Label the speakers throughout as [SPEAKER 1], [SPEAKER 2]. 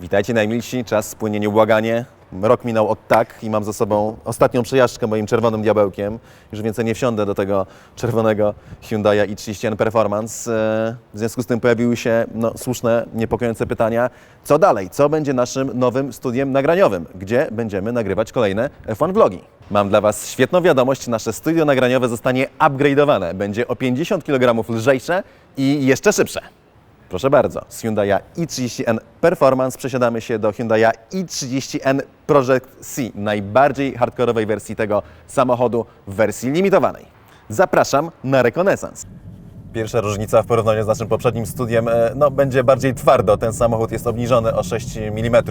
[SPEAKER 1] Witajcie najmilsi, czas spłynie nieubłaganie. Rok minął od tak i mam za sobą ostatnią przejażdżkę moim czerwonym diabełkiem. Już więcej nie wsiądę do tego czerwonego Hyundai i30N Performance. E, W związku z tym pojawiły się no, słuszne, niepokojące pytania. Co dalej? Co będzie naszym nowym studiem nagraniowym? Gdzie będziemy nagrywać kolejne F1 vlogi? Mam dla Was świetną wiadomość. Nasze studio nagraniowe zostanie upgrade'owane. Będzie o 50 kg lżejsze i jeszcze szybsze. Proszę bardzo, z Hyundai i30N Performance przesiadamy się do Hyundai i30N Project C, najbardziej hardkorowej wersji tego samochodu w wersji limitowanej. Zapraszam na rekonesans. Pierwsza różnica w porównaniu z naszym poprzednim studiem, e, no będzie bardziej twardo. Ten samochód jest obniżony o 6 mm,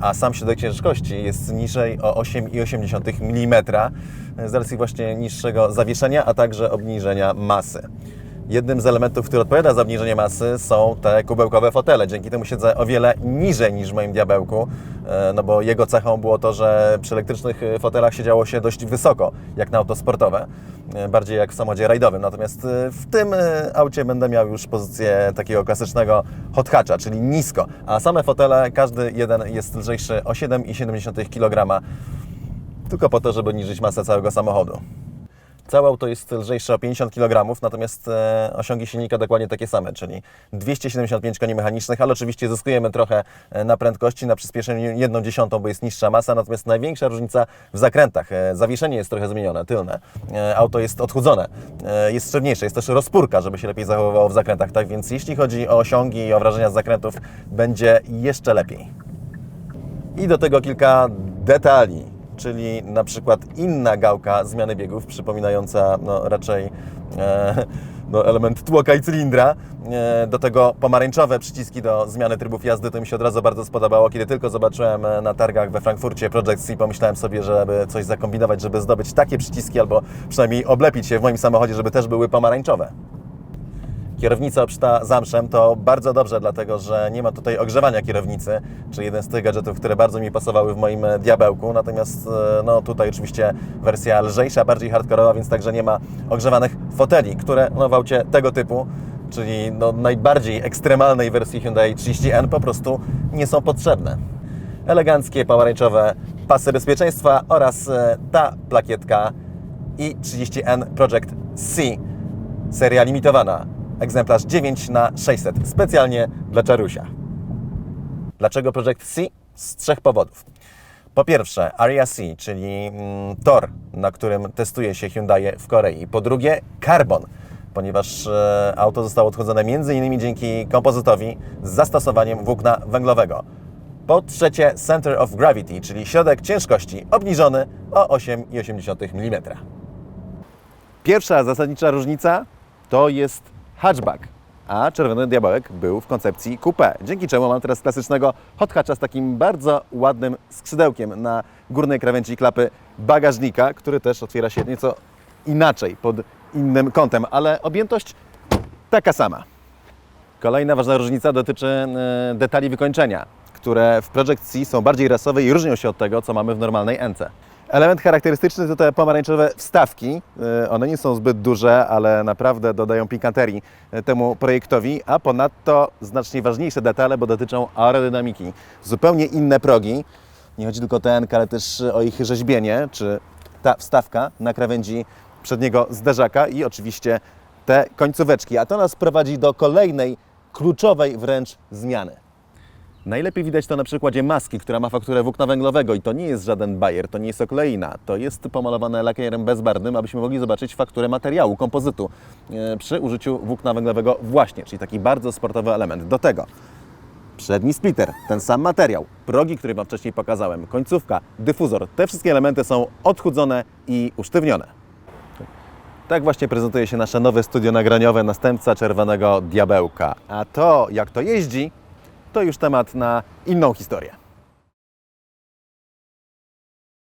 [SPEAKER 1] a sam środek ciężkości jest niżej o 8,8 mm e, z racji właśnie niższego zawieszenia, a także obniżenia masy. Jednym z elementów, który odpowiada za obniżenie masy są te kubełkowe fotele. Dzięki temu siedzę o wiele niżej niż w moim diabełku, e, no bo jego cechą było to, że przy elektrycznych e, fotelach siedziało się dość wysoko, jak na auto sportowe, e, bardziej jak w samochodzie rajdowym. Natomiast w tym aucie będę miał już pozycję takiego klasycznego hot hatcha, czyli nisko, a same fotele, każdy jeden jest lżejszy o 7,7 kg, tylko po to, żeby niżyć masę całego samochodu. Całe auto jest lżejsze o 50 kg, natomiast e, osiągi silnika dokładnie takie same, czyli 275 koni mechanicznych, ale oczywiście zyskujemy trochę e, na prędkości, na przyspieszeniu 1 dziesiątą, bo jest niższa masa, natomiast największa różnica w zakrętach. E, zawieszenie jest trochę zmienione, tylne. E, auto jest odchudzone, e, jest szczelniejsze, jest też rozpórka, żeby się lepiej zachowywało w zakrętach, tak więc jeśli chodzi o osiągi i o wrażenia z zakrętów, będzie jeszcze lepiej. I do tego kilka detali, czyli na przykład inna gałka zmiany biegów, przypominająca no, raczej e, no, element tłoka i cylindra. E, do tego pomarańczowe przyciski do zmiany trybów jazdy, to mi się od razu bardzo spodobało. Kiedy tylko zobaczyłem e, na targach we Frankfurcie Project C, pomyślałem sobie, żeby coś zakombinować, żeby zdobyć takie przyciski, albo przynajmniej oblepić je w moim samochodzie, żeby też były pomarańczowe. Kierownica obszyta zamszem to bardzo dobrze, dlatego że nie ma tutaj ogrzewania kierownicy, czyli jeden z tych gadżetów, które bardzo mi pasowały w moim e, diabełku. Natomiast e, no, tutaj oczywiście wersja lżejsza, bardziej hardkorowa, więc także nie ma ogrzewanych foteli, które no, w aucie tego typu, czyli no, najbardziej ekstremalnej wersji Hyundai 30N po prostu nie są potrzebne. Eleganckie, pomarańczowe pasy bezpieczeństwa oraz e, ta plakietka i30N Project C Seria limitowana. Egzemplarz 9 na 600 Specjalnie dla Czarusia. Dlaczego Project C? Z trzech powodów. Po pierwsze, Aria C, czyli mm, tor, na którym testuje się Hyundai w Korei. Po drugie, Carbon, ponieważ e, auto zostało odchudzone m.in. dzięki kompozytowi z zastosowaniem włókna węglowego. Po trzecie, Center of Gravity, czyli środek ciężkości obniżony o 8,8 mm. Pierwsza zasadnicza różnica to jest hatchback, a czerwony diabełek był w koncepcji coupé, dzięki czemu mam teraz klasycznego hot hatcha z takim bardzo ładnym skrzydełkiem na górnej krawędzi klapy bagażnika, który też otwiera się nieco inaczej, pod innym kątem, ale objętość taka sama. Kolejna ważna różnica dotyczy e, detali wykończenia, które w Project C są bardziej rasowe i różnią się od tego, co mamy w normalnej NC. Element charakterystyczny to te pomarańczowe wstawki. E, One nie są zbyt duże, ale naprawdę dodają pikanterii e, temu projektowi, a ponadto znacznie ważniejsze detale, bo dotyczą aerodynamiki. Zupełnie inne progi. Nie chodzi tylko o TNK, ale też o ich rzeźbienie, czy ta wstawka na krawędzi przedniego zderzaka i oczywiście te końcóweczki. A to nas prowadzi do kolejnej kluczowej wręcz zmiany. Najlepiej widać to na przykładzie maski, która ma fakturę włókna węglowego i to nie jest żaden bajer, to nie jest okleina, to jest pomalowane lakierem bezbarwnym, abyśmy mogli zobaczyć fakturę materiału, kompozytu e, przy użyciu włókna węglowego właśnie, czyli taki bardzo sportowy element. Do tego przedni splitter, ten sam materiał, progi, które Wam wcześniej pokazałem, końcówka, dyfuzor, te wszystkie elementy są odchudzone i usztywnione. Tak właśnie prezentuje się nasze nowe studio nagraniowe, następca czerwonego diabełka. A to, jak to jeździ, to już temat na inną historię.